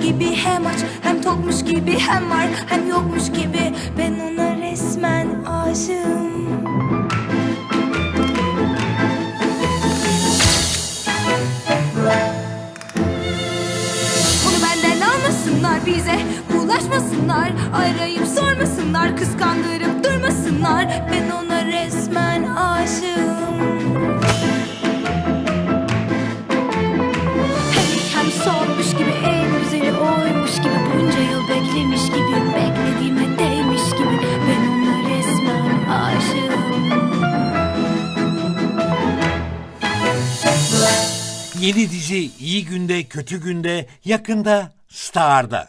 gibi Hem aç hem tokmuş gibi Hem var hem yokmuş gibi. Ben ona resmen aşığım. Onu benden almasınlar bize bulaşmasınlar Arayıp sormasınlar kıskandırıp durmasınlar. Ben ona resmen aşığım beklemiş gibi beklediğime değmiş gibi Ben ona resmen aşığım Yeni dizi İyi Günde Kötü Günde yakında Star'da.